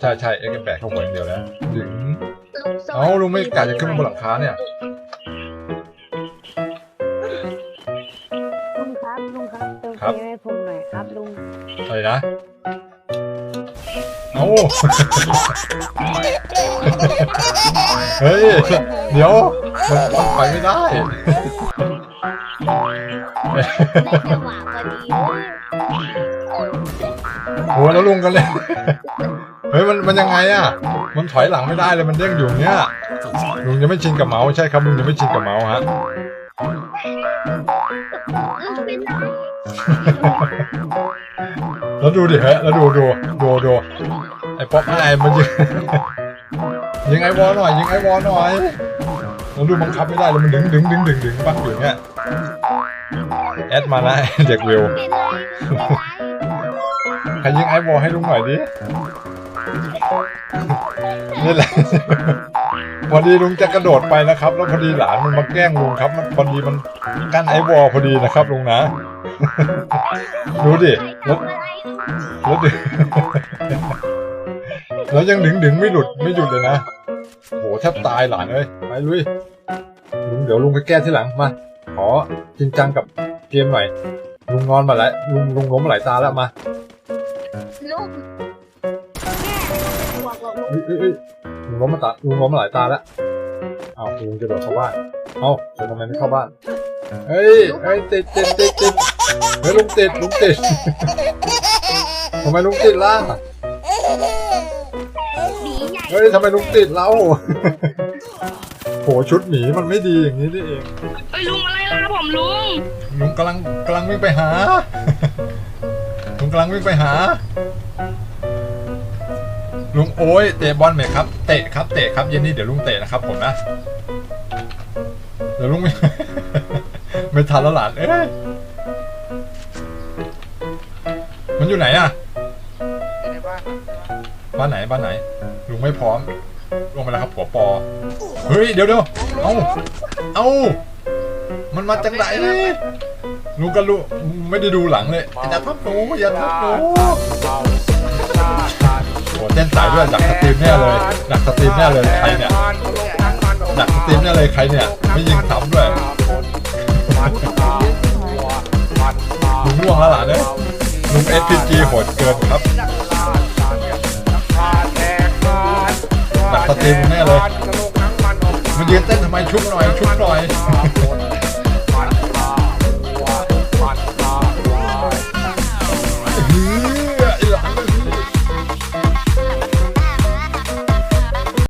ใช่ใช่เอ็กซ์แบกเข้าหัวอย่างเดียวแล้วถึงลุงสวัสดีเอ้าลุงไม่กะจะขึ้นมาบนหลังคาเนี่ย ลุงครับลุงครับเติมครัเกบมให้ผมหน่อยครับลุงอะไรนะเอ้า เฮ้ย เดี๋ยวมันมันไปไม่ได้ ได้จังหวะพอดีเลยโอ้แล้วลุงกันเลย เฮ้ยมันมันยังไงอะ มันถอยหลังไม่ได้เลยมันเด้งอยู่เนี้ยลุงยังไม่ชินกับเมาส์ใช่ครับลุงยังไม่ชินกับเมาส์ฮะแล้วดูดิฮะแล้วดูดูดูดูไอ้ป๊อปไอมันยิงยิงไอวอลหน่อยยิงไอวอลหน่อยแล้วดูบังคับไม่ได้แล้วมันดึงดึงดึงดึงดึงปักอยู่เนี่ยแอดมานะเด็กวิวลใครยิงไอวอลให้ลุงหน่อยดิ นี่แหละ พอดีลุงจะกระโดดไปนะครับ แล้วพอดีหลานมันมาแกล้งลุงครับ มันพอดีมันกั้นไอวอลพอดีนะครับลุงนะ ดูดิรแล้วทำอะไรลุงแล้วดึงแล้วยังดึงดึงไม่หลุดไม่หยุดเลยนะโหแทบตายหลานเอ้ยไปลุยลุงเดี๋ยวลุงไปแก้ที่หลังมาขอจริงจังกับเกมหน่อยลุงงอนมาแล้วลุงลุงล้มหลายตาแล้วมาลุง วกบอกลุงเอ้ยเอ้ยเอ้ยลุงล้มมาตาลุงล้มมาหลายตาแล้วเอาลุงจะโดดเข้าบ้านเอาจะทำไมไม่เข้าบ้านเฮ้ยเฮ้ยติดติดติดติดเฮ้ยลุงติดลุงติดทำไมลุงติดล่ะหนีใหญ่เฮ้ยทำไมลุงติดเราโหชุดหมีมันไม่ดีอย่างนี้นี่เองเอ้ยลุงอะไรล่ะผมลุงลุงกำลังกำลังวิ่งไปหาลุงกำลังวิ่งไปหา ลุงโอ้ยเตะบอลไหมครับ เตะครับเตะครับเย็นนี้เดี๋ยวลุงเตะนะครับผมนะเดี๋ยวลุงไม่ไม่ทันแล้วหลานเอ้ยมันอยู่ไหนอะบ้านไหนบ้านไหน ลุงไม่พร้อมลงไปแล้วครับผัวปอเฮ้ยเดี๋ยวเดี๋ยวเอ้าเอ้ามันมาจากไหนลุงก็รู้ไม่ได้ดูหลังเลยอย่าทับหนูอย่าทับหนู โอ้เต้นสายด้วยดักสตรีมแน่เลยดักสตรีมแน่เลยใครเนี่ยดักสตรีมแน่เลยใครเนี่ย ไม่ยิงซ้ำด้วยลุงง่วงแล้วหล่ะเนี่ยลุง SPG โหดเกินครับดักสตรีมแน่เลยมันยืนเต้นทำไมชุบหน่อยชุบหน่อย